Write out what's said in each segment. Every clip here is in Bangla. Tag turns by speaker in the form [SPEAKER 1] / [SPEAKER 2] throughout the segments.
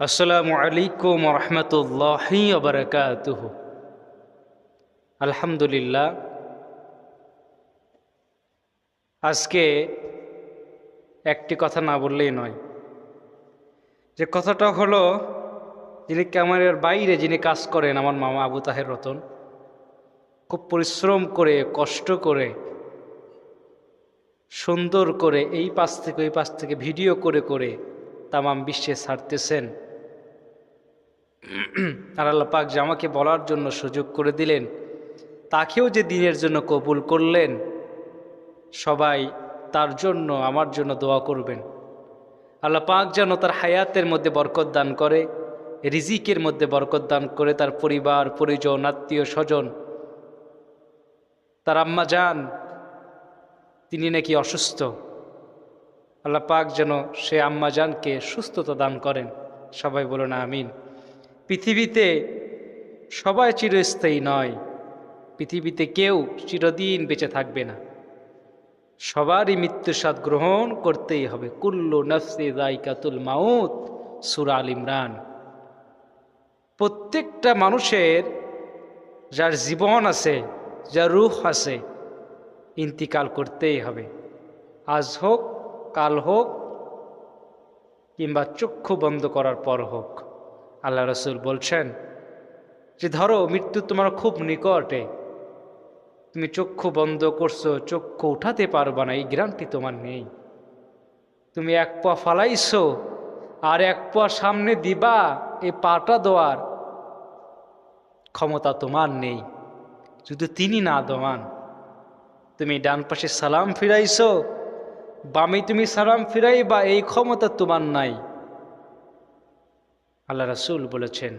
[SPEAKER 1] আসসালামু আলাইকুম রহমতুল্লাহি ওবরাকাতুহ আলহামদুলিল্লাহ। আজকে একটি কথা না বললেই নয়। যে কথাটা হলো, যিনি ক্যামেরার বাইরে যিনি কাজ করেন, আমার মামা আবু তাহের রতন, খুব পরিশ্রম করে, কষ্ট করে, সুন্দর করে, এই পাশ থেকে, ওই পাশ থেকে ভিডিও করে করে, তামাম বিশ্বে ছাড়তেছেন। আর আল্লাহ পাক যে আমাকে বলার জন্য সুযোগ করে দিলেন, তাকেও যে দিনের জন্য কবুল করলেন, সবাই তার জন্য, আমার জন্য দোয়া করবেন। আল্লাহ পাক যেন তার হায়াতের মধ্যে বরকত দান করে, রিজিকের মধ্যে বরকত দান করে তার পরিবার, পরিজন, আত্মীয় স্বজন, তার আম্মা যান তিনি নাকি অসুস্থ। আল্লাহ পাক যেন সে আম্মা জানকে সুস্থতা দান করেন। সবাই বলো না আমিন। পৃথিবীতে সবাই চিরস্থায়ী নয়। পৃথিবীতে কেউ চিরদিন বেঁচে থাকবে না। সবারই মৃত্যুর স্বাদ গ্রহণ করতেই হবে। কুল্লু নফসে দাইকাতুল মাউত, সুরা আল ইমরান। প্রত্যেকটা মানুষের যার জীবন আছে, যার রুহ আছে, ইন্তিকাল করতেই হবে। আজ হোক, কাল হোক, কিংবা চক্ষু বন্ধ করার পর হোক। আল্লাহ রসুল বলছেন যে ধরো মৃত্যু তোমার খুব নিকটে, তুমি চক্ষু বন্ধ করছ, চক্ষু উঠাতে পারবা না, এই গ্রামটি তোমার নেই। তুমি এক পা ফালাইছো আর এক পা সামনে দিবা এই পাটা দেওয়ার ক্ষমতা তোমার নেই যদি তিনি না দমান তুমি ডান পাশে সালাম ফিরাইছো, বামে তুমি সালাম ফিরাইবা, এই ক্ষমতা তোমার নাই। আল্লাহ রাসুল বলেছেন,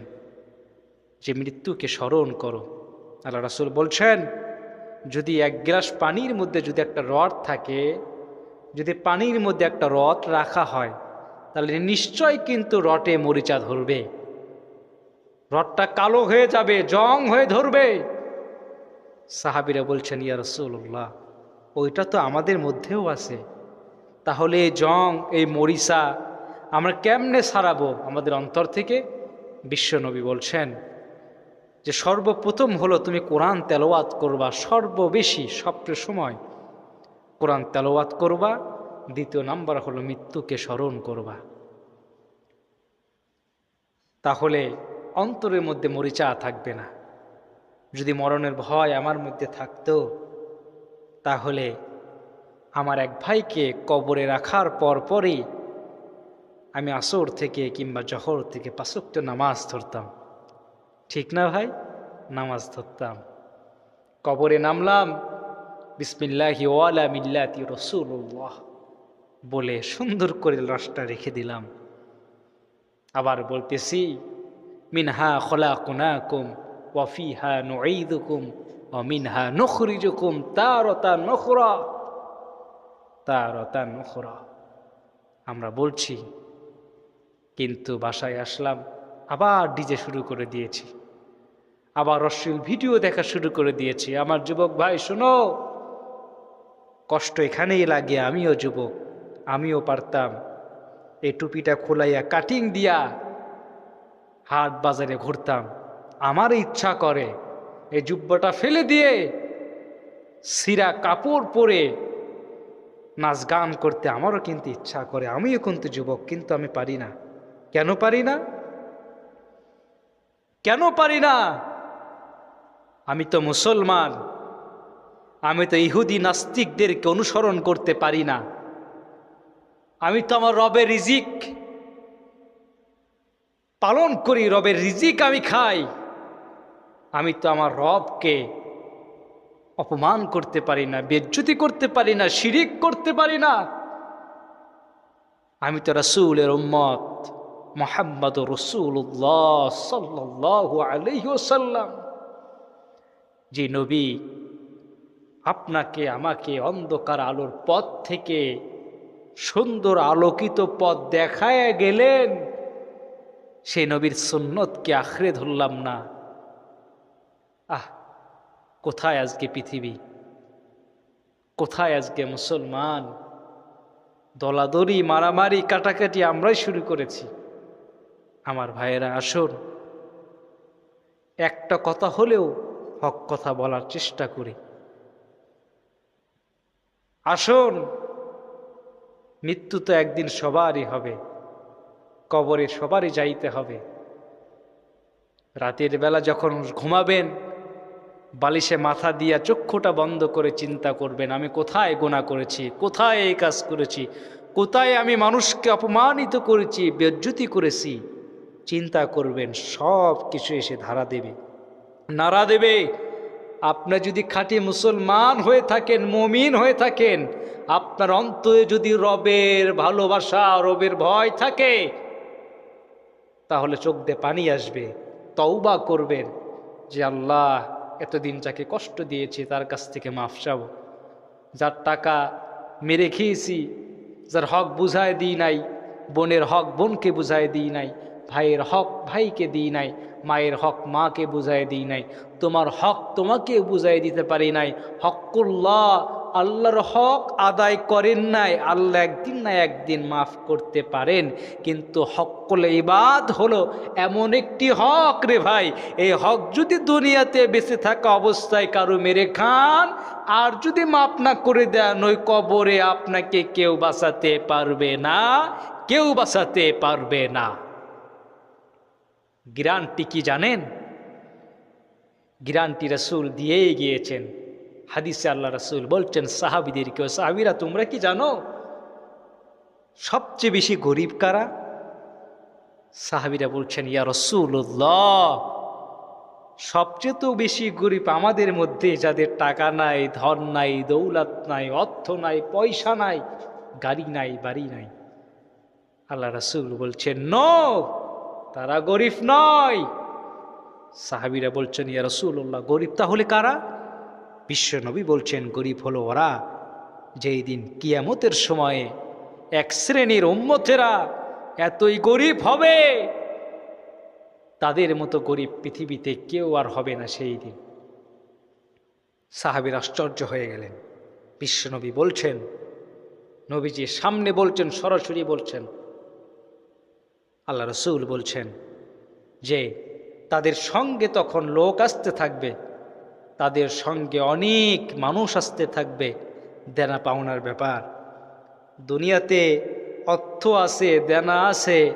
[SPEAKER 1] যে মৃত্যুকে স্মরণ করো। আল্লাহ রাসুল বলছেন, যদি এক গ্লাস পানির মধ্যে যদি একটা রড থাকে, যদি পানির মধ্যে একটা রড রাখা হয়, তাহলে নিশ্চয় কিন্তু রটে মরিচা ধরবে। রডটা কালো হয়ে যাবে, জং হয়ে ধরবে। সাহাবিরা বলছেন, ইয়া রসুল্লাহ ওইটা তো আমাদের মধ্যেও আছে। তাহলে এই জং, এই মরিচা আমরা কেমনে সারাবো? আমাদের অন্তর থেকে বিশ্বনবী বলছেন যে, সর্বপ্রথম হলো তুমি কোরআন তেলোয়াত করবা সর্ববেশি সবচেয়ে সময়। কোরআন তেলোয়াত করবা, দ্বিতীয় নাম্বার হলো মৃত্যুকে স্মরণ করবা। তাহলে অন্তরের মধ্যে মরিচা থাকবে না। যদি মরণের ভয় আমার মধ্যে থাকতো, তাহলে আমার এক ভাইকে কবরে রাখার পর পরই আমি আসর থেকে কিংবা জহর থেকে পাঁচক্ত নামাজ ধরতাম। ঠিক না ভাই? নামাজ ধরতাম। কবরে নামলাম, বিসমিল্লাহি ওয়ালা মিল্লাতি রসুল্লাহ বলে সুন্দর করে লাশটা রেখে দিলাম। আবার বলতেছি, মিনহা খোলা কুনাকুম ওয়াফিহা নুঈদুকুম অমিনহা নখরিজুকুম তারতা নখরা তারতা নখরা আমরা বলছি কিন্তু বাসায় আসলাম, আবার ডিজে শুরু করে দিয়েছি। আবার অশ্লীল ভিডিও দেখা শুরু করে দিয়েছি। আমার যুবক ভাই, শোনো, কষ্ট এখানেই লাগে আমিও যুবক, আমিও পারতাম। এই টুপিটা খোলাইয়া কাটিং দিয়া হাট বাজারে ঘুরতাম। আমার ইচ্ছা করে এই জুব্বাটা ফেলে দিয়ে সিরা কাপড় পরে নাচ গান করতে। আমারও কিন্তু ইচ্ছা করে, আমিও কিন্তু যুবক, কিন্তু আমি পারি না। কেন পারি না? কেন পারি না? আমি তো মুসলমান। আমি তো ইহুদি নাস্তিকদেরকে অনুসরণ করতে পারি না। আমি তো আমার রবের রিজিক। পালন করি, রবের রিজিক আমি খাই। আমি তো আমার রবকে অপমান করতে পারি না, বেজ্জুতি করতে পারি না, শিরিক করতে পারি না। আমি তো রাসুলের উম্মত। মোহাম্মদ রসুল্লাহ সাল্লাহ আলহ্লাম যে নবী আপনাকে, আমাকে অন্ধকার আলোর পথ থেকে সুন্দর আলোকিত পথ দেখায় গেলেন সেই নবীর সুন্নতকে আখড়ে ধরলাম না। আহ, কোথায় আজকে পৃথিবী? কোথায় আজকে মুসলমান? দলাদলি, মারামারি, কাটাকাটি আমরাই শুরু করেছি। আমার ভাইয়েরা, আসুন। একটা কথা হলেও হক কথা বলার চেষ্টা করি। আসুন। মৃত্যু তো একদিন সবারই হবে। কবরে সবারই যাইতে হবে। রাতের বেলা যখন ঘুমাবেন, বালিশে মাথা দিয়া চক্ষুটা বন্ধ করে চিন্তা করবেন, আমি কোথায় গোনা করেছি, কোথায় এই কাজ করেছি, কোথায় আমি মানুষকে অপমানিত করেছি, বেজ্জুতি করেছি। চিন্তা করবেন, সব কিছু এসে ধারা দেবে। নাড়া দেবে। আপনার যদি খাঁটি মুসলমান হয়ে থাকেন, মমিন হয়ে থাকেন, আপনার অন্তরে যদি রবের ভালোবাসা, রবের ভয় থাকে, তাহলে চোখ দিয়ে পানি আসবে। তওবা করবেন যে, আল্লাহ, এতদিন যাকে কষ্ট দিয়েছি, তার কাছ থেকে মাফ চাব। যার টাকা মেরে খেয়েছি, যার হক বুঝায় দিই নাই, বোনের হক বোনকে বুঝায় দিই নাই ভাইয়ের হক ভাইকে দিই নাই, মায়ের হক মাকে বুঝাই দিই নাই, তোমার হক তোমাকে বুঝাই দিতে পারি নাই। হকুল্লাহ, আল্লাহর হক আদায় করেন নাই, আল্লাহ একদিন না একদিন মাফ করতে পারেন। কিন্তু হকল ইবাদ হলো এমন একটি হক রে ভাই, এই হক যদি দুনিয়াতে বেঁচে থাকা অবস্থায় কারও মেরে খান, আর যদি মাফ না করে দেন, ওই কবরে আপনাকে কেউ বাঁচাতে পারবে না, কেউ বাঁচাতে পারবে না। গ্রান্টি কি জানেন গ্রান্টি রসুল দিয়েই গিয়েছেন হাদিসে আল্লাহ রসুল বলছেন সাহাবিদের কেউ সাহাবিরা তোমরা কি জানো সবচেয়ে বেশি গরিব কারা সাহাবিরা বলছেন ইয়া রসুল্লাহ সবচেয়ে তো বেশি গরিব আমাদের মধ্যে যাদের টাকা নাই ধন নাই দৌলত নাই অর্থ নাই পয়সা নাই গাড়ি নাই বাড়ি নাই আল্লাহ রসুল বলছেন নো তারা গরিব নয়। সাহাবিরা বলছেন, ইয়া রসুল্লাহ গরিব তাহলে কারা? বিশ্বনবী বলছেন, গরিব হলো ওরা যেই দিন কিয়ামতের সময়ে এক শ্রেণির উম্মতেরা এতই গরিব হবে। তাদের মতো গরিব পৃথিবীতে কেউ আর হবে না সেই দিন। সাহাবির আশ্চর্য হয়ে গেলেন। বিশ্বনবী বলছেন, নবীজি সামনে বলছেন, সরাসরি বলছেন আল্লাহ রসুল বলছেন যে, তাদের সঙ্গে তখন লোক আসতে থাকবে, তাদের সঙ্গে অনেক মানুষ আসতে থাকবে, দেনা পাওনার ব্যাপার। দুনিয়াতে অর্থ আছে, দেনা আছে,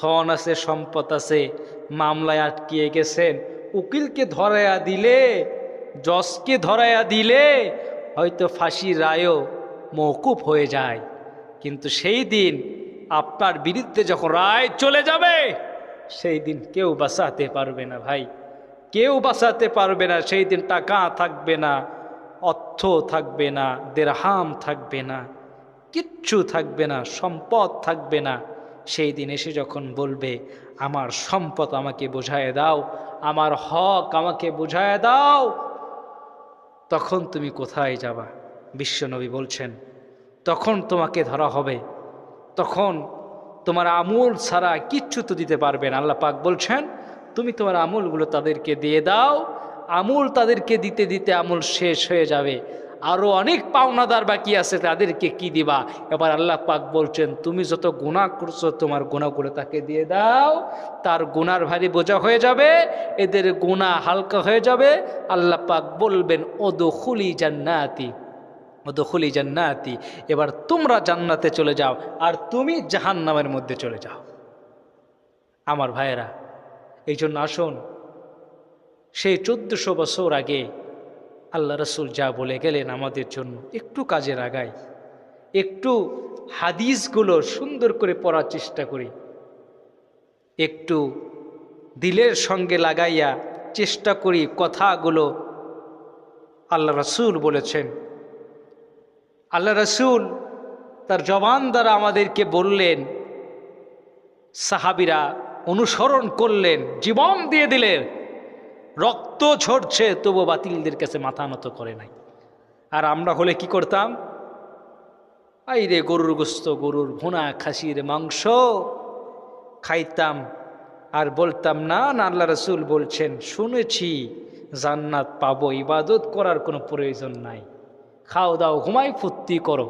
[SPEAKER 1] ধন আছে, সম্পদ আছে, মামলায় আটকিয়ে গেছেন, উকিলকে ধরাইয়া দিলে, জজকে ধরাইয়া দিলে, হয়তো ফাঁসির রায়ও মৌকুফ হয়ে যায়। কিন্তু সেই দিন আপনার বিরুদ্ধে যখন রায় চলে যাবে, সেই দিন কেউ বাঁচাতে পারবে না ভাই। কেউ বাঁচাতে পারবে না, সেই দিন টাকা থাকবে না, অর্থ থাকবে না, দেড়হাম থাকবে না, কিচ্ছু থাকবে না, সম্পদ থাকবে না। সেই দিন এসে যখন বলবে, আমার সম্পদ আমাকে বোঝায় দাও, আমার হক আমাকে বোঝায় দাও, তখন তুমি কোথায় যাবা? বিশ্বনবী বলছেন, তখন তোমাকে ধরা হবে। তখন তোমার আমূল ছাড়া কিচ্ছু তো দিতে পারবে না। আল্লাহ পাক বলছেন, তুমি তোমার আমূলগুলো তাদেরকে দিয়ে দাও। আমূল তাদেরকে দিতে দিতে আমূল শেষ হয়ে যাবে। আরও অনেক পাওনাদার বাকি আছে, তাদেরকে কি দিবা? এবার আল্লাহ পাক বলছেন, তুমি যত গুণা করছ, তোমার গুণাগুলো তাকে দিয়ে দাও। তার গুনার ভারী বোঝা হয়ে যাবে, এদের গুণা হালকা হয়ে যাবে। আল্লাহ পাক বলবেন ওদো খুলি জান্নাতি। দখলি জান্নাতি। এবার তোমরা জান্নাতে চলে যাও আর তুমি জাহান্নামের মধ্যে চলে যাও। আমার ভাইয়েরা এই জন্য আসুন, সেই চোদ্দশো বছর আগে আল্লাহ রসুল যা বলে গেলেন আমাদের জন্য একটু কাজে আগাই একটু হাদিসগুলো সুন্দর করে পড়ার চেষ্টা করি। একটু দিলের সঙ্গে লাগাইয়া চেষ্টা করি কথাগুলো আল্লাহ রসুল বলেছেন আল্লাহ রসুল তার জবান দ্বারা আমাদেরকে বললেন, সাহাবিরা অনুসরণ করলেন, জীবন দিয়ে দিলেন। রক্ত ঝরছে তবু বাতিলদের কাছে মাথা নত করে নাই। আর আমরা হলে কি করতাম? আই রে গরুর গোস্ত, গরুর ভুনা, খাসির মাংস খাইতাম। আর বলতাম, না না, আল্লাহ রসুল বলছেন, শুনেছি, জান্নাত পাবো, ইবাদত করার কোনো প্রয়োজন নাই। খাও দাও ঘুমাই ফুর্তি করো।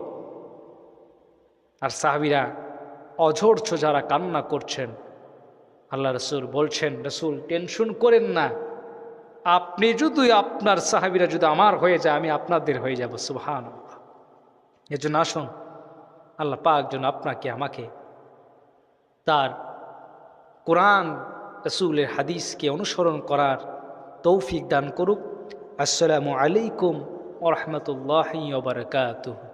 [SPEAKER 1] আর সাহাবিরা অঝরছ যারা কান্না করছেন। আল্লাহ রসুল বলছেন, রসুল, টেনশন করেন না। আপনি যদি আপনার সাহাবিরা যদি আমার হয়ে যায়, আমি আপনাদের হয়ে যাব। সুবহান এর জন্য আসুন, আল্লাহ পাক যেন আপনাকে, আমাকে তার কোরআন রসুলের হাদিসকে অনুসরণ করার তৌফিক দান করুক। আসসালামু আলাইকুম ورحمة الله وبركاته.